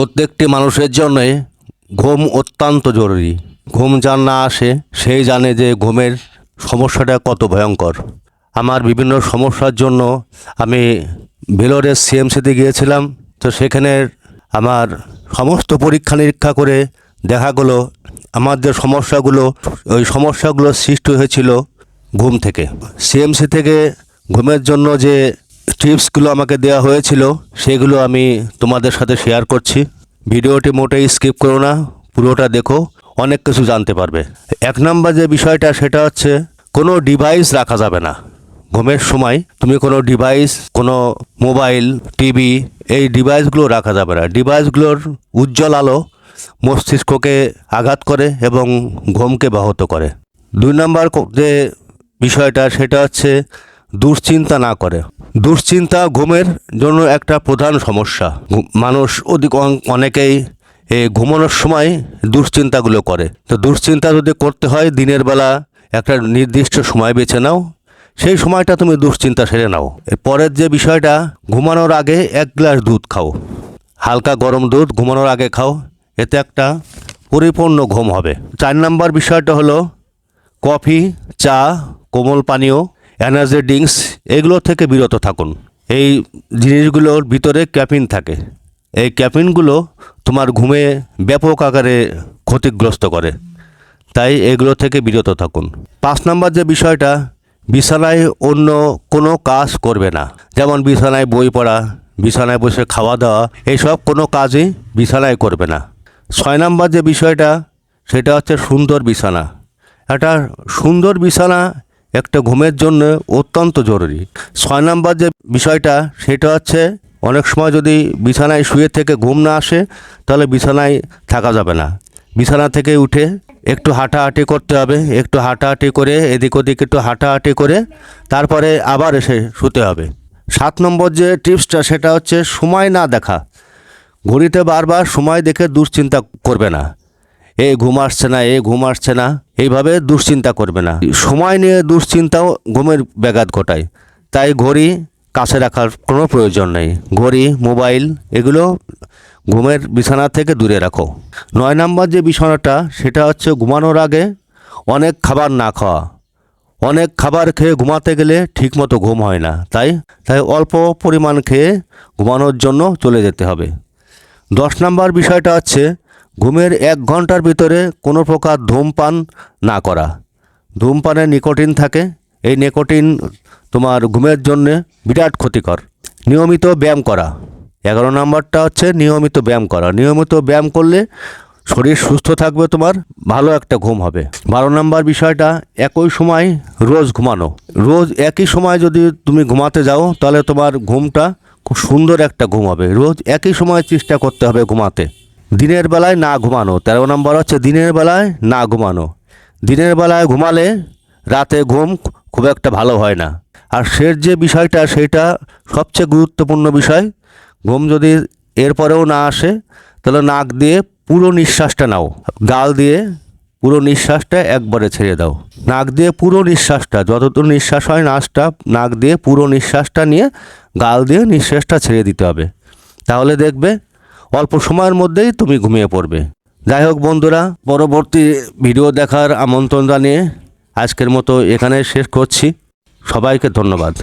প্রত্যেকটি মানুষের জন্যে ঘুম অত্যন্ত জরুরি। ঘুম যার না আসে সেই জানে যে ঘুমের সমস্যাটা কত ভয়ঙ্কর। আমার বিভিন্ন সমস্যার জন্য আমি ভেলোরের সিএমসিতে গিয়েছিলাম, তো সেখানে আমার সমস্ত পরীক্ষা নিরীক্ষা করে দেখা গেলো, আমার যে সমস্যাগুলো, ওই সমস্যাগুলো সৃষ্টি হয়েছিল ঘুম থেকে। সিএমসি থেকে ঘুমের জন্য যে টিপসগুলো আমাকে দেওয়া হয়েছিল, সেগুলো আমি তোমাদের সাথে শেয়ার করছি। ভিডিওটি মোটেই স্কিপ করো না, পুরোটা দেখো, অনেক কিছু জানতে পারবে। এক নম্বর যে বিষয়টা, সেটা হচ্ছে কোনো ডিভাইস রাখা যাবে না। ঘুমের সময় তুমি কোনো ডিভাইস কোনো মোবাইল টিভি এই ডিভাইসগুলো রাখা যাবে না। ডিভাইসগুলোর উজ্জ্বল আলো মস্তিষ্ককে আঘাত করে এবং ঘুমকে ব্যাহত করে। দুই নম্বর যে বিষয়টা, সেটা হচ্ছে দুশ্চিন্তা না করে। দুশ্চিন্তা ঘুমের জন্য একটা প্রধান সমস্যা। মানুষ অধিক অনেকেই এই ঘুমানোর সময় দুশ্চিন্তাগুলো করে। তো দুশ্চিন্তা যদি করতে হয়, দিনের বেলা একটা নির্দিষ্ট সময় বেছে নাও। সেই সময়টা তুমি দুশ্চিন্তা সেরে নাও। পরের যে বিষয়টা, ঘুমানোর আগে এক গ্লাস দুধ খাও। হালকা গরম দুধ ঘুমানোর আগে খাও। এতে একটা পরিপূর্ণ ঘুম হবে। চার নাম্বার বিষয়টা হলো কফি, চা, কোমল পানীয় এনার্জি ড্রিঙ্কস, এগুলো থেকে বিরত থাকুন। এই জিনিসগুলোর ভিতরে ক্যাফিন থাকে। এই ক্যাফিনগুলো তোমার ঘুমে ব্যাপক আকারে ক্ষতিগ্রস্ত করে। তাই এগুলো থেকে বিরত থাকুন। পাঁচ নম্বর যে বিষয়টা, বিছানায় অন্য কোনো কাজ করবে না। যেমন বিছানায় বই পড়া, বিছানায় বসে খাওয়া দাওয়া এইসব কোনো কাজই বিছানায় করবে না। ছয় নম্বর যে বিষয়টা, সেটা হচ্ছে সুন্দর বিছানা। একটা সুন্দর বিছানা একটা ঘুমের জন্য অত্যন্ত জরুরি। ছয় নম্বর যে বিষয়টা, সেটা হচ্ছে অনেক সময় যদি বিছানায় শুয়ে থেকে ঘুম না আসে, তাহলে বিছানায় থাকা যাবে না। বিছানা থেকে উঠে একটু হাঁটাহাঁটি করতে হবে, একটু হাঁটাহাঁটি করে, এদিক ওদিক একটু হাঁটাহাঁটি করে, তারপরে আবার এসে শুতে হবে। সাত নম্বর যে টিপসটা, সেটা হচ্ছে সময় না দেখা। ঘড়িতে বারবার সময় দেখে দুশ্চিন্তা করবে না। এ ঘুম আসছে না, এ ঘুম আসছে না। এইভাবে দুশ্চিন্তা করবে না। সময় নিয়ে দুশ্চিন্তাও ঘুমের ব্যাঘাত ঘটায়। তাই ঘড়ি কাছে রাখার কোনো প্রয়োজন নেই। ঘড়ি, মোবাইল, এগুলো ঘুমের বিছানা থেকে দূরে রাখো। নয় নম্বর যে বিছানাটা, সেটা হচ্ছে ঘুমানোর আগে অনেক খাবার না খাওয়া। অনেক খাবার খেয়ে ঘুমাতে গেলে ঠিকমতো ঘুম হয় না। তাই তাই অল্প পরিমাণ খেয়ে ঘুমানোর জন্য চলে যেতে হবে। দশ নম্বর বিষয়টা হচ্ছে ঘুমের এক ঘণ্টার ভিতরে কোনো প্রকার ধূমপান না করা। ধূমপানে নিকোটিন থাকে। এই নিকোটিন তোমার ঘুমের জন্য বিরাট ক্ষতিকর। নিয়মিত ব্যায়াম করা। এগারো নম্বরটা হচ্ছে নিয়মিত ব্যায়াম করা। নিয়মিত ব্যায়াম করলে শরীর সুস্থ থাকবে তোমার, ভালো একটা ঘুম হবে। বারো নম্বর বিষয়টা, একই সময় রোজ ঘুমানো। রোজ একই সময় যদি তুমি ঘুমাতে যাও, তাহলে তোমার ঘুমটা খুব সুন্দর একটা ঘুম হবে। রোজ একই সময় চেষ্টা করতে হবে ঘুমাতে। দিনের বেলায় না ঘুমানো। তেরো নম্বর হচ্ছে দিনের বেলায় না ঘুমানো। দিনের বেলায় ঘুমালে রাতে ঘুম খুব একটা ভালো হয় না। আর শেষ যে বিষয়টা, সেটা সবচেয়ে গুরুত্বপূর্ণ বিষয়, ঘুম যদি এরপরেও না আসে, তাহলে নাক দিয়ে পুরো নিঃশ্বাসটা নাও। গাল দিয়ে পুরো নিঃশ্বাসটা একবারে ছেড়ে দাও। নাক দিয়ে পুরো নিঃশ্বাসটা, যতদূর নিঃশ্বাস হয় নাচটা, নাক দিয়ে পুরো নিঃশ্বাসটা নিয়ে গাল দিয়ে নিঃশ্বাসটা ছেড়ে দিতে হবে। তাহলে দেখবে অল্প সময়ের মধ্যেই তুমি ঘুমিয়ে পড়বে। যাই হোক বন্ধুরা, পরবর্তী ভিডিও দেখার আমন্ত্রণ জানিয়ে আজকের মতো এখানে শেষ করছি। সবাইকে ধন্যবাদ।